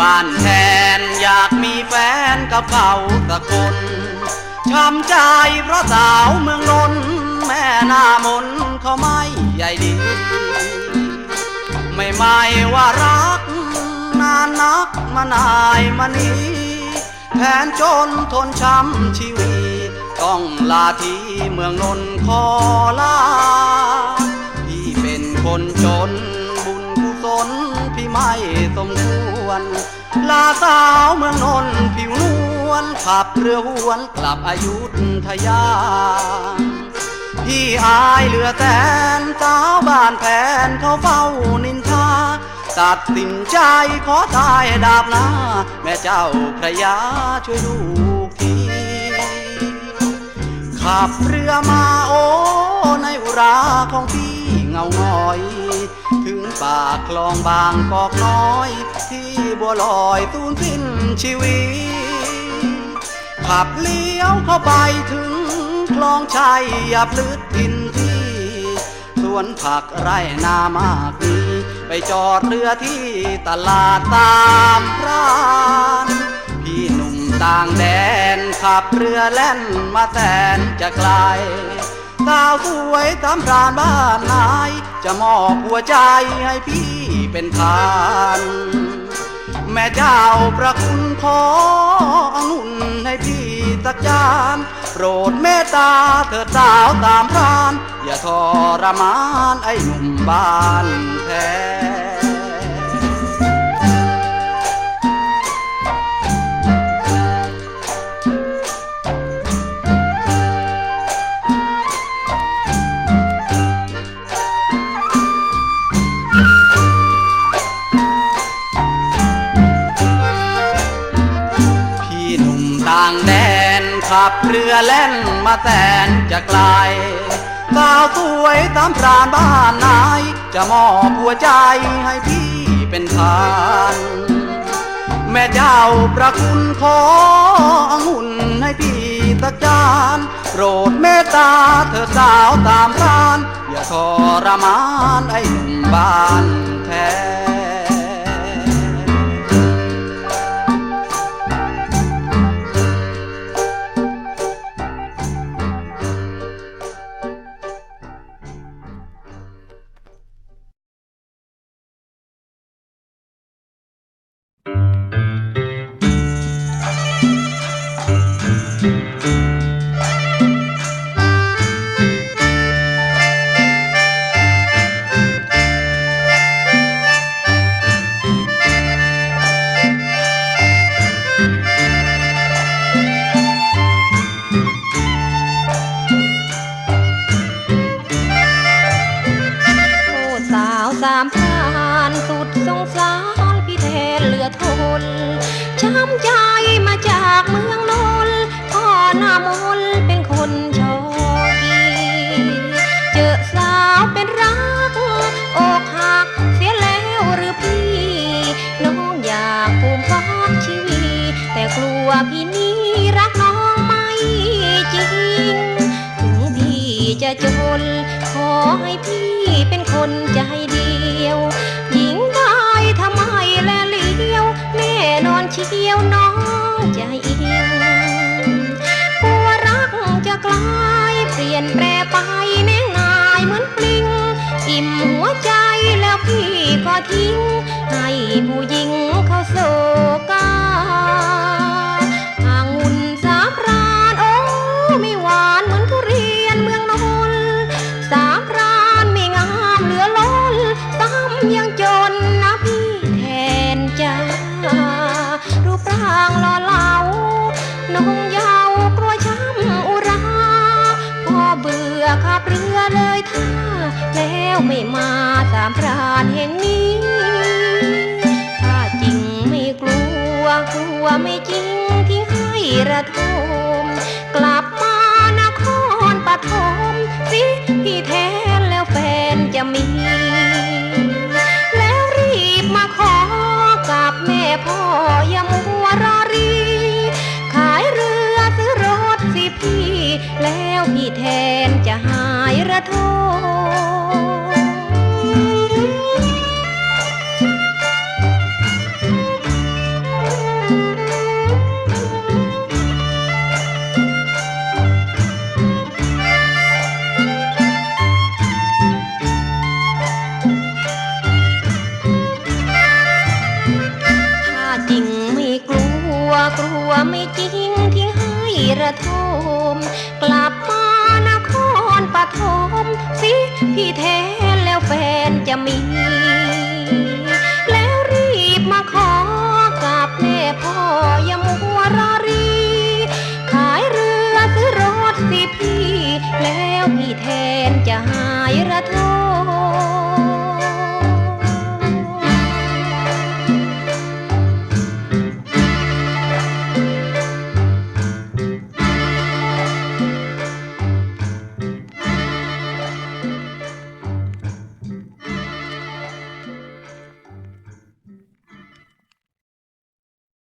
บ้านแล้วเขาตะคนช้ำใจเพราะสาวเมืองนนท์แม่หน้ามนเขาไม่ใหญ่ดี ไม่ไม่ว่ารัก นานนักมานายมานี้แผนจนทนช้ำชีวีต้องลาที่เมืองนนท์ขอลาพี่เป็นคนจนบุญกุศลพี่ไม่สมควร ลาสาวเมืองนนท์ผิวนวลขับเรือหวนกลับอายุทยา พี่อายเหลือแตนสาวบ้านแผนเขาเฝ้านินทา ตัดสินใจขอตายดาบหน้าแม่เจ้าพระยาช่วยลูกทีขับเรือมาโอ้ในอุราของพี่เงาหงอย ถึงปากคลองบางกอกน้อย บัวลอยสูญสิ้นชีวิต ขับเลี้ยวเข้าไปถึงคลองชัยย่าพลืดทินที่สวนผักไร่นามากมีไปจอดเรือที่ตลาดตามพรานพี่หนุ่มต่างแดนขับเรือแล่นมาแสนจะไกลสาวสวยตามพรานบ้านนาย จะมอบหัวใจให้พี่เป็นทาน แม่เจ้าประคุณขอองุ่นให้พี่สักจานโปรดเมตตาเถิดสาวตามพราน อย่าทรมานไอ้หนุ่มบ้านแท้างแดนขับเรือแล่นมาแสนจะไกลสาวสวยตามพรานบ้านนาย จะมอบหัวใจให้พี่เป็นทาน แม่เจ้าประคุณขอองุ่นให้พี่สักจานโปรดเมตตาเธอสาวตามพราน อย่าทรมานไอ้หนุ่มบ้าน นช้ำใจมาจากเมืองนนพ่อหน้ามนเป็นคนชอกีเจอสาวเป็นรักอกหักเสียแล้วหรือพี่ น้องอยากภูมิฟักชีวีแต่กลัวพี่นี้รักน้องไม่จริง ถึงพี่จะจนขอให้พี่เป็นคนใจ เชียวน้องใจอิงกลัวรักจะกลายเปลี่ยนแปรไปแน่นายเหมือนปลิง อิ่มหัวใจแล้วพี่ก็ทิ้งให้ผู้ ไม่มาสามพรานแห่งนี้ ถ้าจริงไม่กลัวกลัวไม่จริงที่ให้ระทมกลับมานครปฐมสิพี่แทนแล้วแฟนจะมี แล้วรีบมาขอกับแม่พ่ออย่ามัวรอรี ขายเรือซื้อรถสิพี่ แล้วพี่แทนจะหายระทม ว่าไม่จริงที่ให้ระทม กลับมานครปฐมสิพี่แท้แล้วแฟนจะมี แล้วรีบมาขอกับแม่พ่อย่ามัวรอรี ขายเรือซื้อรถสิพี่ แล้วพี่แทนจะหายระทม